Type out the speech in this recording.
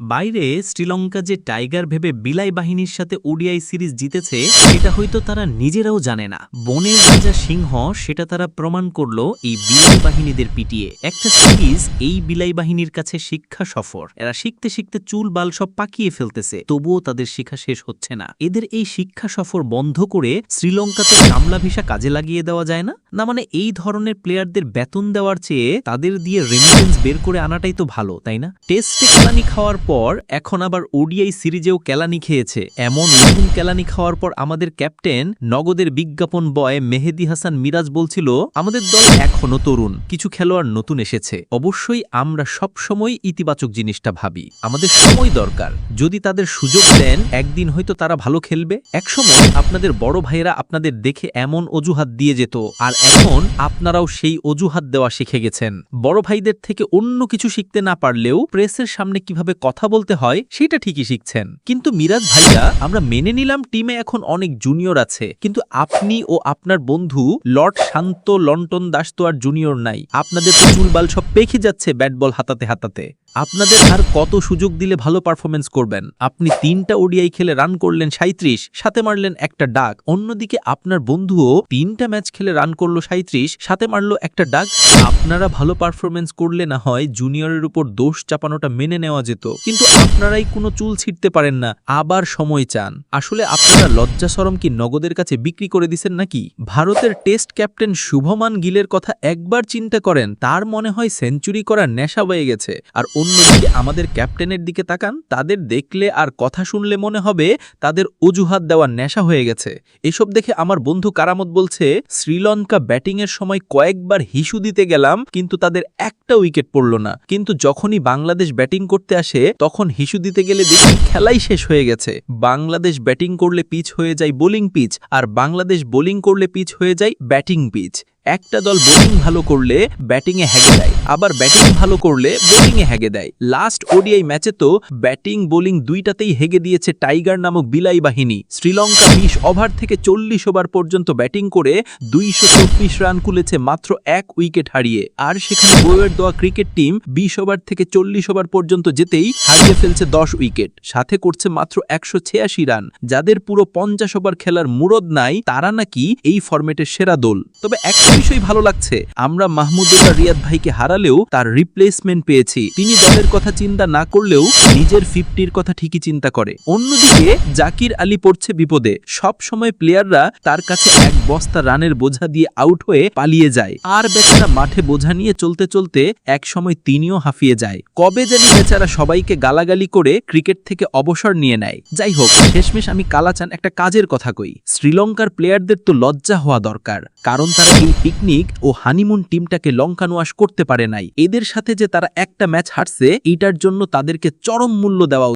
বাইরে শ্রীলঙ্কা যে টাইগার ভেবে বিলাই বাহিনীর সাথে ওডিআই সিরিজ জিতেছে, সেটা হয়তো তারা নিজেরাও জানে না। বনের রাজা সিংহ সেটা তারা প্রমাণ করল এই বিলাই বাহিনীদের পিটিয়ে। একটা সিরিজ এই বিলাই বাহিনীর কাছে শিক্ষা সফর। এরা শিখতে শিখতে চুল বাল সব পাকিয়ে ফেলতেছে, তবুও তাদের শিক্ষা শেষ হচ্ছে না। এদের এই শিক্ষা সফর বন্ধ করে শ্রীলঙ্কাতে কামলা ভিসা কাজে লাগিয়ে দেওয়া যায় না? না মানে এই ধরনের প্লেয়ারদের বেতন দেওয়ার চেয়ে তাদের দিয়ে রেমিটেন্স বের করে আনাটাই তো ভালো, তাই না? টেস্টে খাওয়ার পর এখন আবার ওডিআই সিরিজেও কেলানি খেয়েছে। এমন নতুন কেলানি খাওয়ার পর আমাদের ক্যাপ্টেন নগদের বিজ্ঞাপন বয় মেহেদি হাসান মিরাজ বলছিল, আমাদের দল এখনও তরুণ, কিছু খেলোয়াড় নতুন এসেছে। অবশ্যই আমরা সব সময় ইতিবাচক জিনিসটা ভাবি। আমাদের সময় দরকার। যদি তাদের সুযোগ দেন, একদিন হয়তো তারা ভালো খেলবে। একসময় আপনাদের বড় ভাইয়েরা আপনাদের দেখে এমন অজুহাত দিয়ে যেত, আর এখন আপনারাও সেই অজুহাত দেওয়া শিখে গেছেন। বড় ভাইদের থেকে অন্য কিছু শিখতে না পারলেও প্রেসের সামনে কীভাবে কথা বলতে হয়, সেটা ঠিকই শিখছেন। কিন্তু মিরাজ ভাইয়া, আমরা মেনে নিলাম টিমে এখন অনেক জুনিয়র আছে। কিন্তু আপনি ও আপনার বন্ধু লর্ড শান্ত লন্টন দাস তো আর জুনিয়র নাই। আপনাদের তো চুলবাল সব পেকে যাচ্ছে ব্যাট বল হাতাতে হাতাতে। আপনাদের আর কত সুযোগ দিলে ভালো পারফরমেন্স করবেন? আপনি তিনটা ওডিআই খেলে রান করলেন সাঁত্রিশ সাথে মারলেন একটা ডাক অন্যদিকে আপনার বন্ধুও তিনটা ম্যাচ খেলে রান করল সাঁত্রিশ সাথে মারলো একটা ডাক আপনারা ভালো পারফরমেন্স করলে না হয় জুনিয়রের উপর দোষ চাপানোটা মেনে নেওয়া যেত। কিন্তু আপনারাই কোনো চুল ছিটতে পারেন না, আবার সময় চান। আসলে আপনারা লজ্জা সরম কি নগদের কাছে বিক্রি করে দিছেন নাকি? ভারতের টেস্ট ক্যাপ্টেন শুভমান গিলের কথা একবার চিন্তা করেন, তার মনে হয় সেঞ্চুরি করার নেশা হয়ে গেছে। আর অন্যদিকে আমাদের ক্যাপ্টেনের দিকে তাকান, তাদের দেখলে আর কথা শুনলে মনে হবে তাদের অজুহাত দেওয়ার নেশা হয়ে গেছে। এসব দেখে আমার বন্ধু কারামত বলছে, শ্রীলঙ্কা ব্যাটিংয়ের সময় কয়েকবার হিসু দিতে গেলাম, কিন্তু তাদের একটা উইকেট পড়ল না। কিন্তু যখনই বাংলাদেশ ব্যাটিং করতে আসে তখন হিসু দিতে গেলে দেখি খেলাই শেষ হয়ে গেছে। বাংলাদেশ ব্যাটিং করলে পিচ হয়ে যায় বোলিং পিচ, আর বাংলাদেশ বোলিং করলে পিচ হয়ে যায় ব্যাটিং পিচ। একটা দল বোলিং ভালো করলে ব্যাটিংয়ে হ্যাগে দেয় আবার ব্যাটিং ভালো করলে বোলিংয়ে হ্যাগে দেয়। লাস্ট ওডিআই ম্যাচে তো ব্যাটিং বোলিং দুইটাতেই হেগে দিয়েছে টাইগার নামক বিলাই বাহিনী। শ্রীলঙ্কা বিশ ওভার থেকে চল্লিশ ওভার পর্যন্ত ব্যাটিং করে দুইশো চব্বিশ রান কুলেছে মাত্র এক উইকেট হারিয়ে। আর সেখানে বইয়ের দেওয়া ক্রিকেট টিম বিশ ওভার থেকে চল্লিশ ওভার পর্যন্ত যেতেই হারিয়ে ফেলছে দশ উইকেট। সাথে করছে মাত্র একশো ছিয়াশি রান। যাদের পুরো পঞ্চাশ ওভার খেলার মুরদ নাই, তারা নাকি এই ফরম্যাটের সেরা দল। তবে একটা বিষয় ভালো লাগছে, আমরা মাহমুদুল্লাহ রিয়াদ ভাইকে হারালেও তার রিপ্লেসমেন্ট পেয়েছি। তিনি দলের কথা চিন্তা না করলেও নিজের ফিফটির কথা ঠিকই চিন্তা করে। অন্যদিকে জাকির আলী পড়ছে বিপদে। সব সময় প্লেয়াররা তার কাছে এক বস্তা রানের বোঝা দিয়ে আউট হয়ে পালিয়ে যায়। আর বেচারা মাঠে বোঝা নিয়ে চলতে চলতে এক সময় তিনিও হাঁফিয়ে যায়। কবে জানি বেচারা সবাইকে গালাগালি করে ক্রিকেট থেকে অবসর নিয়ে নেয়। যাই হোক, শেষমেশ আমি কালাচান একটা কাজের কথা কই। শ্রীলঙ্কার প্লেয়ারদের তো লজ্জা হওয়া দরকার। কারণ তারা এই পিকনিক ও হানিমুন টিমটাকে লঙ্কানোয়াশ করতে পারে নাই। এদের সাথে যে তারা একটা ম্যাচ হারছে এটার জন্য তাদেরকে চরম মূল্য দেওয়া